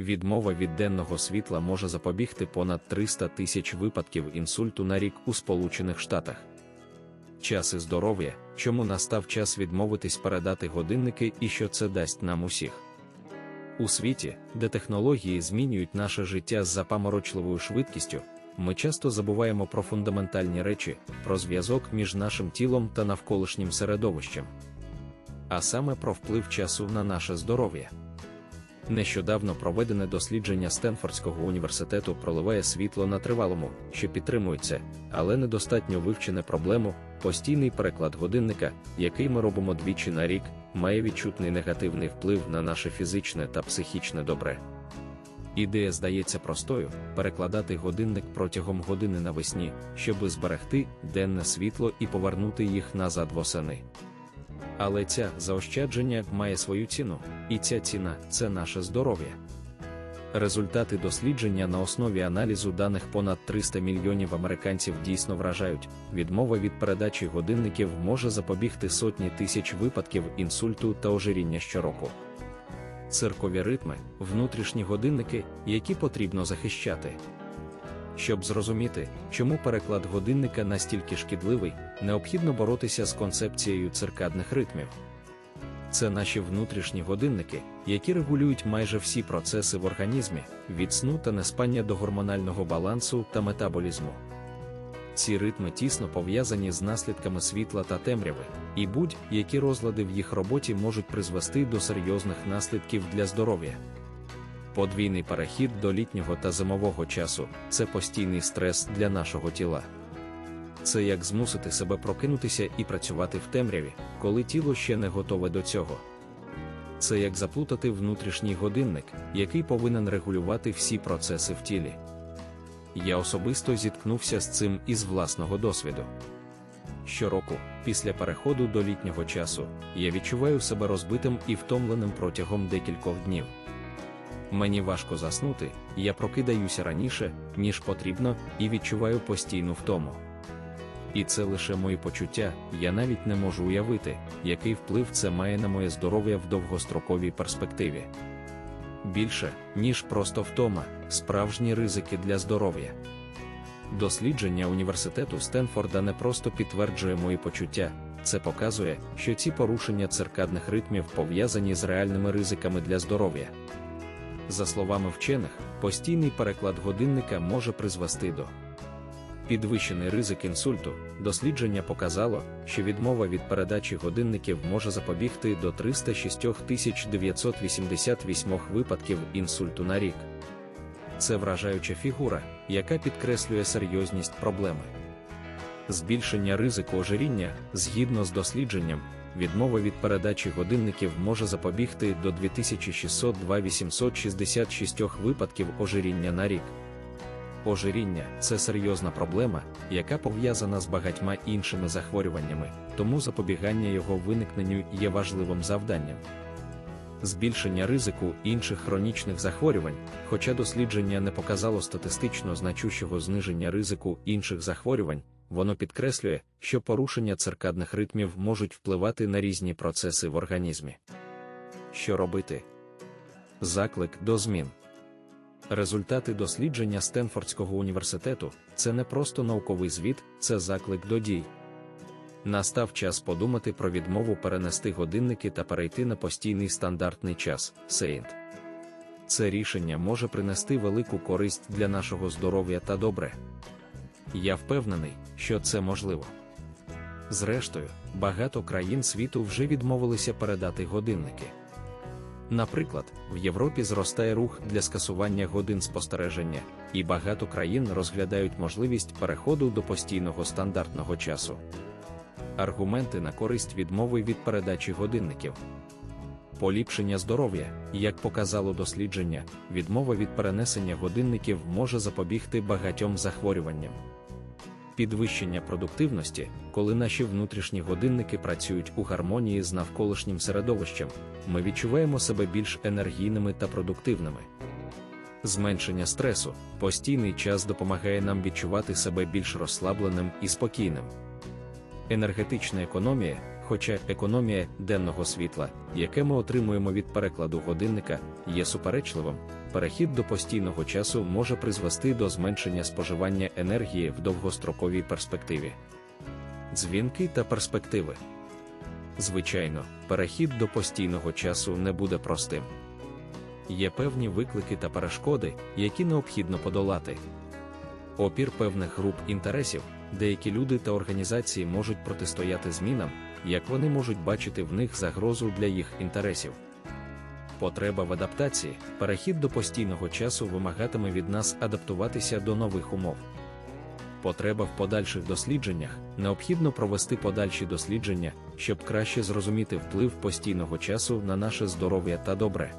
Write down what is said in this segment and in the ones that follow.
Відмова від денного світла може запобігти понад 300 тисяч випадків інсульту на рік у Сполучених Штатах. Час і здоров'я, чому настав час відмовитись передати годинники і що це дасть нам усіх. У світі, де технології змінюють наше життя з запаморочливою швидкістю, ми часто забуваємо про фундаментальні речі, про зв'язок між нашим тілом та навколишнім середовищем, а саме про вплив часу на наше здоров'я. Нещодавно проведене дослідження Стенфордського університету проливає світло на тривалому, що підтримується, але недостатньо вивчене проблему, постійний переклад годинника, який ми робимо двічі на рік, має відчутний негативний вплив на наше фізичне та психічне добре. Ідея здається простою перекладати годинник протягом години навесні, щоби зберегти денне світло і повернути їх назад восени. Але ця заощадження має свою ціну, і ця ціна це наше здоров'я. Результати дослідження на основі аналізу даних понад 300 мільйонів американців дійсно вражають. Відмова від передачі годинників може запобігти сотні тисяч випадків інсульту та ожиріння щороку. Циркові ритми, внутрішні годинники, які потрібно захищати. Щоб зрозуміти, чому переклад годинника настільки шкідливий, необхідно боротися з концепцією циркадних ритмів. Це наші внутрішні годинники, які регулюють майже всі процеси в організмі, від сну та неспання до гормонального балансу та метаболізму. Ці ритми тісно пов'язані з наслідками світла та темряви, і будь-які розлади в їх роботі можуть призвести до серйозних наслідків для здоров'я. Подвійний перехід до літнього та зимового часу це постійний стрес для нашого тіла. Це як змусити себе прокинутися і працювати в темряві, коли тіло ще не готове до цього. Це як заплутати внутрішній годинник, який повинен регулювати всі процеси в тілі. Я особисто зіткнувся з цим із власного досвіду. Щороку, після переходу до літнього часу, я відчуваю себе розбитим і втомленим протягом декількох днів. Мені важко заснути, я прокидаюся раніше, ніж потрібно, і відчуваю постійну втому. І це лише мої почуття, я навіть не можу уявити, який вплив це має на моє здоров'я в довгостроковій перспективі. Більше, ніж просто втома, справжні ризики для здоров'я. Дослідження університету Стенфорда не просто підтверджує мої почуття, це показує, що ці порушення циркадних ритмів пов'язані з реальними ризиками для здоров'я. За словами вчених, постійний переклад годинника може призвести до підвищений ризик інсульту. Дослідження показало, що відмова від передачі годинників може запобігти до 306 988 випадків інсульту на рік. Це вражаюча фігура, яка підкреслює серйозність проблеми. Збільшення ризику ожиріння згідно з дослідженням. Відмова від передачі годинників може запобігти до 2602 866 випадків ожиріння на рік. Ожиріння це серйозна проблема, яка пов'язана з багатьма іншими захворюваннями, тому запобігання його виникненню є важливим завданням. Збільшення ризику інших хронічних захворювань, хоча дослідження не показало статистично значущого зниження ризику інших захворювань, воно підкреслює, що порушення циркадних ритмів можуть впливати на різні процеси в організмі. Що робити? Заклик до змін. Результати дослідження Стенфордського університету це не просто науковий звіт, це заклик до дій. Настав час подумати про відмову перенести годинники та перейти на постійний стандартний час Сейнт. Це рішення може принести велику користь для нашого здоров'я та добре. Я впевнений, що це можливо. Зрештою, багато країн світу вже відмовилися передати годинники. Наприклад, в Європі зростає рух для скасування годин спостереження, і багато країн розглядають можливість переходу до постійного стандартного часу. Аргументи на користь відмови від передачі годинників. Поліпшення здоров'я, як показало дослідження, відмова від перенесення годинників може запобігти багатьом захворюванням. Підвищення продуктивності, коли наші внутрішні годинники працюють у гармонії з навколишнім середовищем, ми відчуваємо себе більш енергійними та продуктивними. Зменшення стресу, постійний час допомагає нам відчувати себе більш розслабленим і спокійним. Енергетична економія, Хоча економія денного світла, яке ми отримуємо від перекладу годинника, є суперечливим, перехід до постійного часу може призвести до зменшення споживання енергії в довгостроковій перспективі. Дзвінки та перспективи. Звичайно, перехід до постійного часу не буде простим. Є певні виклики та перешкоди, які необхідно подолати. Опір певних груп інтересів, деякі люди та організації можуть протистояти змінам, як вони можуть бачити в них загрозу для їх інтересів. Потреба в адаптації, перехід до постійного часу вимагатиме від нас адаптуватися до нових умов. Потреба в подальших дослідженнях необхідно провести подальші дослідження, щоб краще зрозуміти вплив постійного часу на наше здоров'я та добре.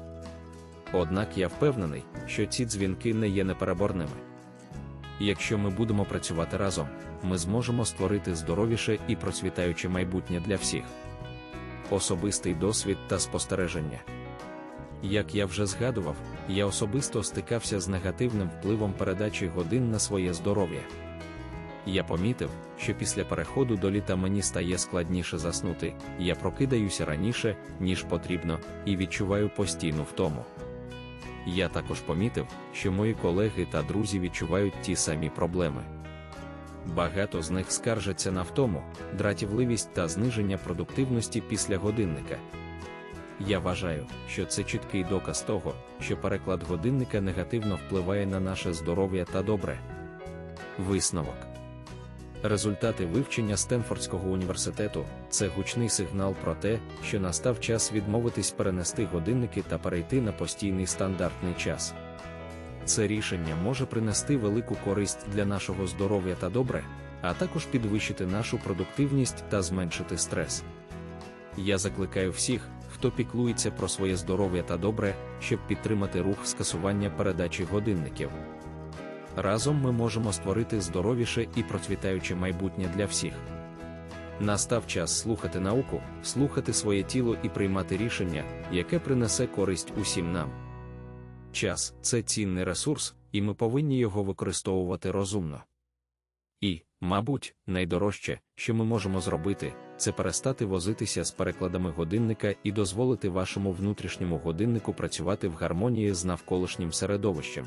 Однак я впевнений, що ці дзвінки не є непереборними. Якщо ми будемо працювати разом, ми зможемо створити здоровіше і процвітаюче майбутнє для всіх. Особистий досвід та спостереження. Як я вже згадував, я особисто стикався з негативним впливом передачі годин на своє здоров'я. Я помітив, що після переходу до літа мені стає складніше заснути, я прокидаюся раніше, ніж потрібно, і відчуваю постійну втому. Я також помітив, що мої колеги та друзі відчувають ті самі проблеми. Багато з них скаржаться на втому, дратівливість та зниження продуктивності після годинника. Я вважаю, що це чіткий доказ того, що переклад годинника негативно впливає на наше здоров'я та добре. Висновок Результати вивчення Стенфордського університету це гучний сигнал про те, що настав час відмовитись перенести годинники та перейти на постійний стандартний час. Це рішення може принести велику користь для нашого здоров'я та добре, а також підвищити нашу продуктивність та зменшити стрес. Я закликаю всіх, хто піклується про своє здоров'я та добре, щоб підтримати рух скасування передачі годинників. Разом ми можемо створити здоровіше і процвітаюче майбутнє для всіх. Настав час слухати науку, слухати своє тіло і приймати рішення, яке принесе користь усім нам. Час це цінний ресурс, і ми повинні його використовувати розумно. І, мабуть, найдорожче, що ми можемо зробити, це перестати возитися з перекладами годинника і дозволити вашому внутрішньому годиннику працювати в гармонії з навколишнім середовищем.